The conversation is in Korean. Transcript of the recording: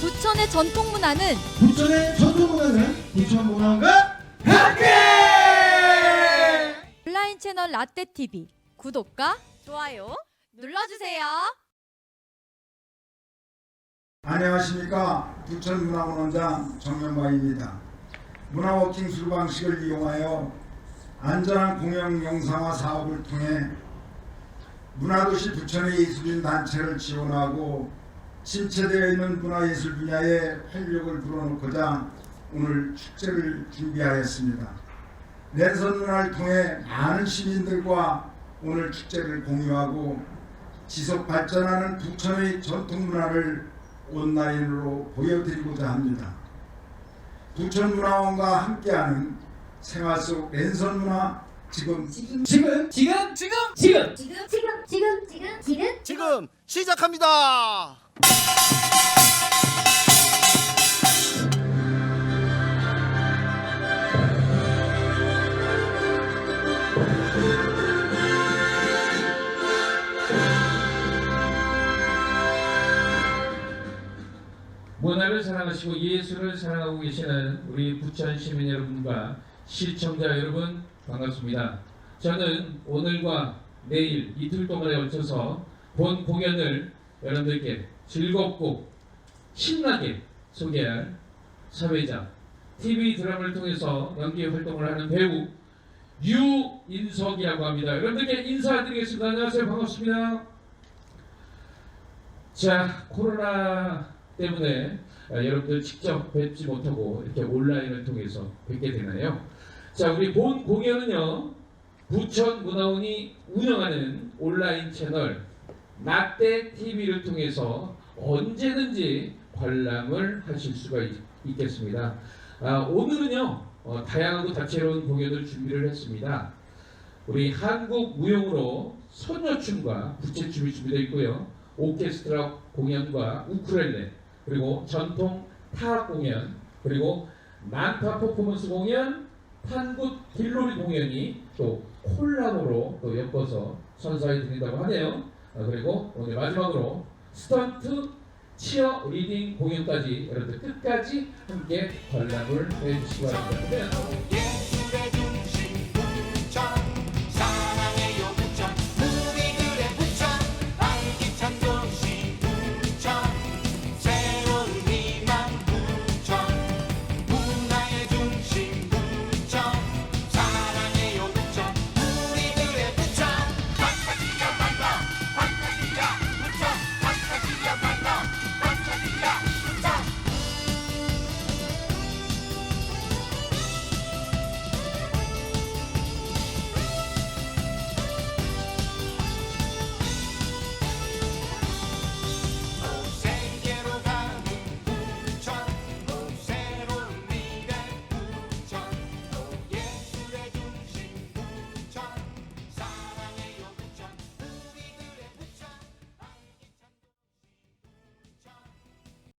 부천의 전통 문화는 부천의 전통 문화는 부천 문화가 함께! 온라인 채널 라떼 TV 구독과 좋아요 눌러주세요. 안녕하십니까 부천 문화원원장 정명박입니다. 문화워킹 술 방식을 이용하여 안전한 공영 영상화 사업을 통해 문화도시 부천의 예술인 단체를 지원하고 침체되어 있는 문화예술 분야에 활력을 불어넣고자 오늘 축제를 준비하였습니다. 랜선 문화를 통해 많은 시민들과 오늘 축제를 공유하고 지속 발전하는 부천의 전통 문화를 온라인으로 보여드리고자 합니다. 부천문화원과 함께하는 생활 속 랜선 문화 지금 지금 지금 지금 지금 지금 지금 지금 지금 지금 지금 시작합니다. 문화를 사랑하시고 예술을 사랑하고 계시는 우리 부천 시민 여러분과 시청자 여러분 반갑습니다. 저는 오늘과 내일 이틀 동안에 걸쳐서 본 공연을 여러분들께 즐겁고 신나게 소개할 사회자 TV 드라마를 통해서 연기 활동을 하는 배우 유인석이라고 합니다. 여러분들께 인사드리겠습니다. 안녕하세요. 반갑습니다. 자, 코로나 때문에 아, 여러분들 직접 뵙지 못하고 이렇게 온라인을 통해서 뵙게 되나요? 자, 우리 본 공연은요, 부천 문화원이 운영하는 온라인 채널 나떼 TV를 통해서 언제든지 관람을 하실 수가 있, 겠습니다 아, 오늘은요, 어, 다양하고 다채로운 공연을 준비를 했습니다. 우리 한국 무용으로 소녀춤과 부채춤이 준비되어 있고요. 오케스트라 공연과 우쿨렐레 그리고 전통 타악 공연 그리고 난파 퍼포먼스 공연 판굿 길놀이 공연이 또 콜라보로 또 엮어서 선사해 드린다고 하네요. 아, 그리고 오늘 마지막으로 스턴트 치어 리딩 공연까지 여러분들 끝까지 함께 관람을 해주시기 바랍니다.